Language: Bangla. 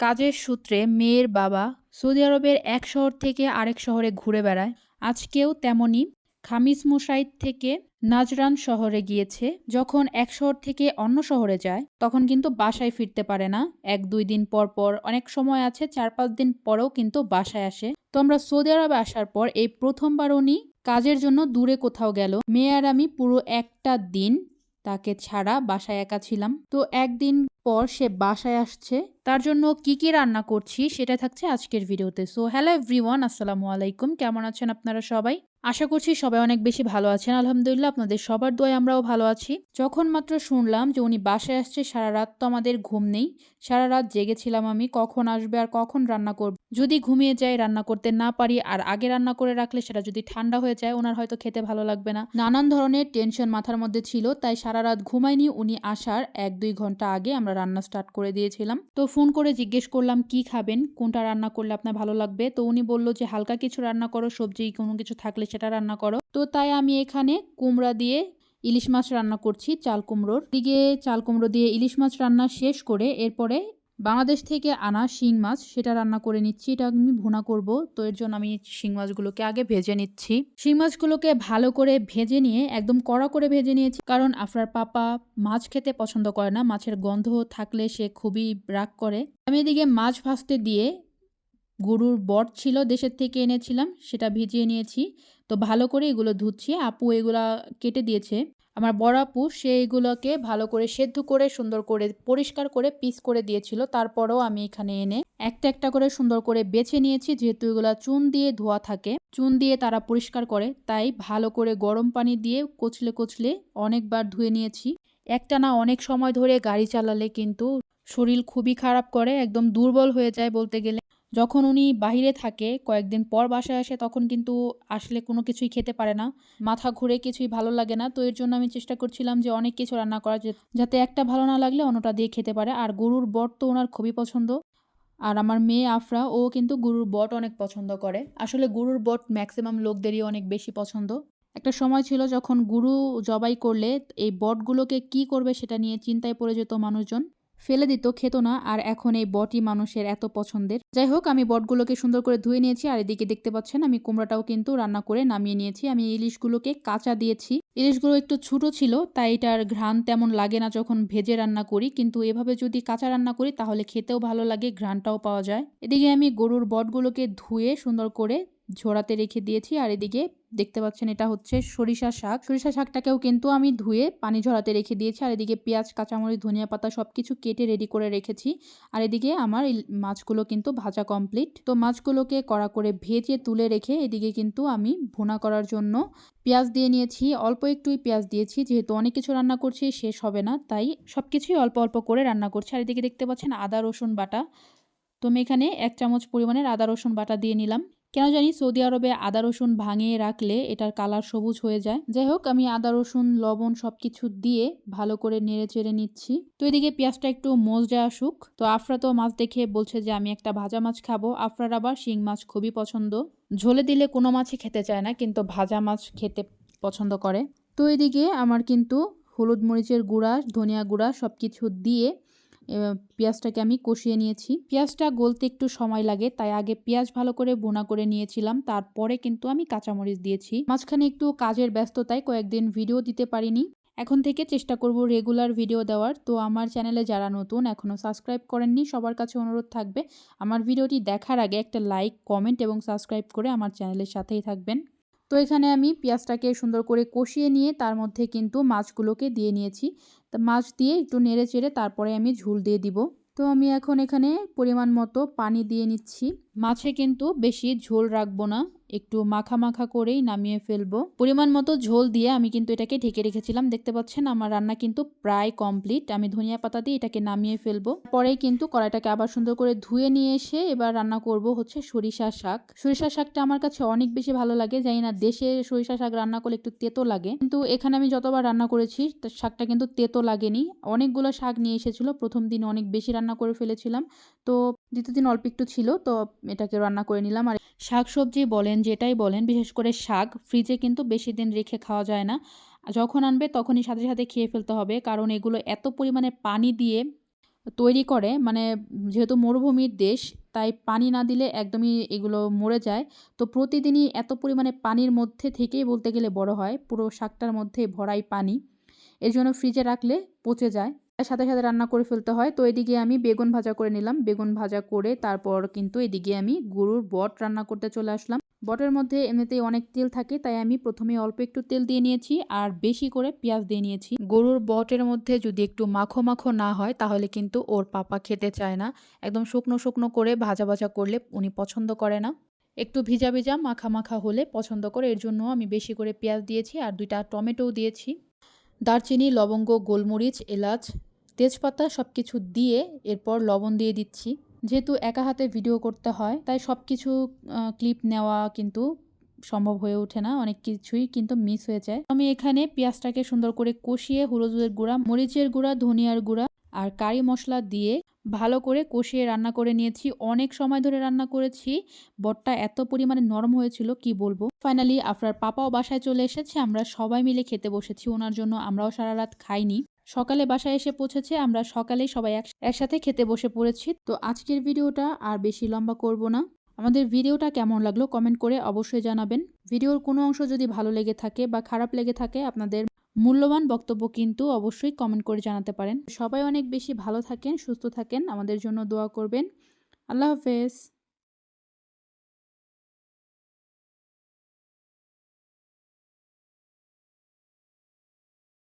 কাজের সূত্রে মেয়ের বাবা সৌদি আরবের এক শহর থেকে আরেক শহরে ঘুরে বেড়ায়। আজকেও তেমনই খামিস মুসাইদ থেকে নাজরান শহরে গিয়েছে। যখন এক শহর থেকে অন্য শহরে যায়, তখন কিন্তু বাসায় ফিরতে পারে না। এক, দুই দিন পর পর অনেক সময় আছে, চার, পাঁচ দিন পরেও কিন্তু বাসায় আসে। তো আমরা সৌদি আরবে আসার পর এই প্রথমবার উনি কাজের জন্য দূরে কোথাও গেল। মেয়ে আর আমি পুরো একটা দিন তাকে ছাড়া বাসায় একা ছিলাম। তো একদিন পর সে বাসায় আসছে। তার জন্য কি কি রান্না করছি সেটা থাকছে আজকের ভিডিওতে। সো হ্যালো এভরিওয়ান আসসালামু আলাইকুম। কেমন আছেন আপনারা সবাই? আশা করছি সবাই অনেক বেশি ভালো আছেন। আলহামদুলিল্লাহ, আপনাদের সবার দোয়ায় আমরাও ভালো আছি। যখন মাত্র শুনলাম যে উনি বাসায় আসছে, সারা রাত তো আমাদের ঘুম নেই। সারা রাত জেগেছিলাম আমি, কখন আসবে আর কখন রান্না করব। যদি ঘুমিয়ে যাই, রান্না করতে না পারি আর আগে রান্না করে রাখলে সেটা যদি ঠান্ডা হয়ে যায়, ওনার হয়তো খেতে ভালো লাগবে না। নানান ধরনের টেনশন মাথার মধ্যে ছিল, তাই সারা রাত ঘুমাইনি উনি আসার এক দুই ঘণ্টা আগে আমরা রান্না স্টার্ট করে দিয়েছিলাম। তো ফোন করে জিজ্ঞেস করলাম, কি খাবেন? কোনটা রান্না করলে আপনার ভালো লাগবে? তো উনি বলল যে, হালকা কিছু রান্না করো, সবজি কোনো কিছু থাকলে সেটা রান্না করো। তো তাই আমি এখানে কুমড়া দিয়ে ইলিশ মাছ রান্না করছি, চাল কুমড়োর। দিকে চাল কুমড়ো দিয়ে ইলিশ মাছ রান্না শেষ করে এরপরে বাংলাদেশ থেকে আনা শিং মাছ, সেটা রান্না করে নিচ্ছি। এটা আমি ভুনা করব। তো এর জন্য আমি শিং মাছগুলোকে আগে ভেজে নিচ্ছি। শিং মাছগুলোকে ভালো করে ভেজে নিয়ে, একদম কড়া করে ভেজে নিয়েছি। কারণ আফরার পাপা মাছ খেতে পছন্দ করে না। মাছের গন্ধ থাকলে সে খুবই রাগ করে। আমি এদিকে মাছ ভাজতে দিয়ে গরুর বট ছিল, দেশের থেকে এনেছিলাম। সেটা ভিজিয়ে নিয়েছি। তো ভালো করে এগুলো ধুচ্ছি। আপু এগুলা কেটে দিয়েছে। আমার বড় আপু সে ভালো করে সেদ্ধ করে, সুন্দর করে পরিষ্কার করে পিস করে দিয়েছিল। তারপরেও আমি এখানে এনে একটা একটা করে সুন্দর করে বেছে নিয়েছি, যেহেতু এগুলা চুন দিয়ে ধোয়া থাকে। চুন দিয়ে তারা পরিষ্কার করে, তাই ভালো করে গরম পানি দিয়ে কচলে কচলে অনেকবার ধুয়ে নিয়েছি। একটা না অনেক সময় ধরে গাড়ি চালালে কিন্তু শরীর খুবই খারাপ করে, একদম দুর্বল হয়ে যায় বলতে গেলে। যখন উনি বাহিরে থাকে, কয়েকদিন পর বাসায় আসে, তখন কিন্তু আসলে কোনো কিছুই খেতে পারে না। মাথা ঘুরে কিছুই ভালো লাগে না। তো এর জন্য আমি চেষ্টা করছিলাম যে অনেক কিছু রান্না করা যাতে একটা ভালো না লাগলে অন্যটা দিয়ে খেতে পারে। আর গরুর বট তো ওনার খুবই পছন্দ। আর আমার মেয়ে আফরা, ও কিন্তু গরুর বট অনেক পছন্দ করে। আসলে গরুর বট ম্যাক্সিমাম লোকদেরই অনেক বেশি পছন্দ। একটা সময় ছিল যখন গুরু জবাই করলে, এই বটগুলোকে কি করবে সেটা নিয়ে চিন্তায় পড়ে যেত মানুষজন। ফেলে দিত, খেত না। আর এখন এই বটই মানুষের এত পছন্দের। যাই হোক, আমি বটগুলোকে সুন্দর করে ধুয়ে নিয়েছি, আর এদিকে দেখতে পাচ্ছেন, আমি কুমড়াটাও কিন্তু রান্না করে নামিয়ে নিয়েছি। আমি ইলিশগুলোকে কাঁচা দিয়েছি। ইলিশগুলো একটু ছোটো ছিল, তাই এটার ঘ্রাণ তেমন লাগে না যখন ভেজে রান্না করি। কিন্তু এভাবে যদি কাঁচা রান্না করি, তাহলে খেতেও ভালো লাগে, ঘ্রাণটাও পাওয়া যায়। এদিকে আমি গরুর বটগুলোকে ধুয়ে সুন্দর করে ঝোড়াতে রেখে দিয়েছি, আর এদিকে দেখতে পাচ্ছেন, এটা হচ্ছে সরিষা শাক। সরিষা শাকটাকেও কিন্তু আমি ধুয়ে পানি ঝরাতে রেখে দিয়েছি। আর এদিকে পেঁয়াজ, কাঁচামরিচ, ধনিয়া পাতা সব কিছু কেটে রেডি করে রেখেছি। আর এদিকে আমার মাছগুলো কিন্তু ভাজা কমপ্লিট তো মাছগুলোকে কড়া করে ভেজে তুলে রেখে এদিকে কিন্তু আমি ভুনা করার জন্য পেঁয়াজ দিয়ে নিয়েছি। অল্প একটুই পেঁয়াজ দিয়েছি। যেহেতু অনেক কিছু রান্না করছি, শেষ হবে না। তাই সব কিছুই অল্প অল্প করে রান্না করছি। আর এদিকে দেখতে পাচ্ছেন আদা, রসুন বাটা। তো আমি এখানে এক চামচ পরিমাণের আদা, রসুন বাটা দিয়ে নিলাম। কেন জানি সৌদি আরবে আদা, রসুন ভাঙিয়ে রাখলে এটার কালার সবুজ হয়ে যায়। যাই হোক, আমি আদা, রসুন, লবণ সব কিছু দিয়ে ভালো করে নেড়ে চেড়ে নিচ্ছি। তো এদিকে পেঁয়াজটা একটু মজে আসুক। তো আফরা তো মাছ দেখে বলছে যে, আমি একটা ভাজা মাছ খাব। আফরার আবার শিং মাছ খুবই পছন্দ। ঝোলে দিলে কোনো মাছই খেতে চায় না, কিন্তু ভাজা মাছ খেতে পছন্দ করে। তো এদিকে আমার কিন্তু হলুদ মরিচের গুঁড়া, ধনিয়া গুঁড়া সব কিছু দিয়ে পেঁয়াজটাকে আমি কষিয়ে নিয়েছি। পেঁয়াজটা গলতে একটু সময় লাগে, তাই আগে পেঁয়াজ ভালো করে বোনা করে নিয়েছিলাম, তারপরে কিন্তু আমি কাঁচামরিচ দিয়েছি। মাঝখানে একটু কাজের ব্যস্ততায় কয়েকদিন ভিডিও দিতে পারিনি। এখন থেকে চেষ্টা করব রেগুলার ভিডিও দেওয়ার। তো আমার চ্যানেলে যারা নতুন এখনও সাবস্ক্রাইব করেননি, সবার কাছে অনুরোধ থাকবে, আমার ভিডিওটি দেখার আগে একটা লাইক, কমেন্ট এবং সাবস্ক্রাইব করে আমার চ্যানেলের সাথেই থাকবেন। তো এখানে আমি পেঁয়াজটাকে সুন্দর করে কষিয়ে নিয়ে তার মধ্যে কিন্তু মাছগুলোকে দিয়ে নিয়েছি। তা মাছ দিয়ে একটু নেড়ে চেড়ে তারপরে আমি ঝুল দিয়ে দিব। তো আমি এখন এখানে পরিমাণ মতো পানি দিয়ে নিচ্ছি। মাছে কিন্তু বেশি ঝোল রাখব না, একটু মাখা মাখা করেই নামিয়ে ফেলব। পরিমাণ মতো ঝোল দিয়ে আমি কিন্তু এটাকে ঢেকে রেখেছিলাম, দেখতে পাচ্ছেন আমার রান্না কিন্তু প্রায় কমপ্লিট। আমি ধনিয়া পাতা দিয়ে এটাকে নামিয়ে ফেলব। পরেই কিন্তু কড়াইটাকে আবার সুন্দর করে ধুয়ে নিয়ে এসে এবার রান্না করব হচ্ছে সরিষা শাক। সরিষা শাকটা আমার কাছে অনেক বেশি ভালো লাগে, জানি না দেশে সরিষা শাক রান্না করলে একটু তেতো লাগে। কিন্তু এখানে আমি যতবার রান্না করেছি শাকটা কিন্তু তেতো লাগেনি। অনেকগুলো শাক নিয়ে এসেছিল, প্রথম দিন অনেক বেশি রান্না করে ফেলেছিলাম। তো দ্বিতীয় দিন অল্প একটু ছিল, তো এটাকে রান্না করে নিলাম। আর শাক সবজি বলেন, যেটাই বলেন, বিশেষ করে শাক, ফ্রিজে কিন্তু বেশি দিন রেখে খাওয়া যায় না। যখন আনবে তখনই সাথে সাথে খেয়ে ফেলতে হবে, কারণ এগুলো এত পরিমাণে পানি দিয়ে তৈরি করে মানে যেহেতু মরুভূমির দেশ, তাই পানি না দিলে একদমই এগুলো মরে যায়। তো প্রতিদিনই এত পরিমাণে পানির মধ্যে থেকেই বলতে গেলে বড় হয়, পুরো শাকটার মধ্যে ভরাই পানি। এর জন্য ফ্রিজে রাখলে পচে যায়। সাথে সাথে রান্না করে ফেলতে হয়। তো এদিকে আমি বেগুন ভাজা করে নিলাম। বেগুন ভাজা করে তারপর কিন্তু এদিকে আমি গরুর বট রান্না করতে চলে আসলাম। বটের মধ্যে এমনিতেই অনেক তেল থাকে, তাই আমি প্রথমে অল্প একটু তেল দিয়ে নিয়েছি আর বেশি করে পেঁয়াজ দিয়ে নিয়েছি। গরুর বটের মধ্যে যদি একটু মাখো মাখো না হয়, তাহলে কিন্তু ওর পাপা খেতে চায় না। একদম শুকনো শুকনো করে ভাজা ভাজা করলে উনি পছন্দ করে না। একটু ভিজা ভিজা মাখা মাখা হলে পছন্দ করে, এর জন্য আমি বেশি করে পেঁয়াজ দিয়েছি আর দুইটা টমেটোও দিয়েছি। দারচিনি, লবঙ্গ, গোলমরিচ, এলাচ তেজপাতা সব কিছু দিয়ে এরপর লবণ দিয়ে দিচ্ছি। যেহেতু একা হাতে ভিডিও করতে হয়, তাই সব কিছু ক্লিপ নেওয়া কিন্তু সম্ভব হয়ে ওঠে না, অনেক কিছুই কিন্তু মিস হয়ে যায়। আমি এখানে পেঁয়াজটাকে সুন্দর করে কষিয়ে হলুদের গুঁড়া, মরিচের গুঁড়া, ধনিয়ার গুঁড়া আর কারি মশলা দিয়ে ভালো করে কষিয়ে রান্না করে নিয়েছি। অনেক সময় ধরে রান্না করেছি, বটটা এত পরিমাণে নরম হয়েছিল, কি বলব? ফাইনালি আপনার পাপাও বাসায় চলে এসেছে, আমরা সবাই মিলে খেতে বসেছি, ওনার জন্য আমরাও সারা রাত খাইনি। সকালে বাসায় এসে পৌঁছেছে, আমরা সকালেই সবাই এক- একসাথে খেতে বসে পড়েছি। তো আজকের ভিডিওটা আর বেশি লম্বা করব না। আমাদের ভিডিওটা কেমন লাগল কমেন্ট করে অবশ্যই জানাবেন। ভিডিওর কোনো অংশ যদি ভালো লেগে থাকে বা খারাপ লেগে থাকে, আপনাদের মূল্যবান বক্তব্য কিন্তু অবশ্যই কমেন্ট করে জানাতে পারেন। সবাই অনেক বেশি ভালো থাকেন, সুস্থ থাকেন। আমাদের জন্য দোয়া করবেন। আল্লাহ হাফেজ।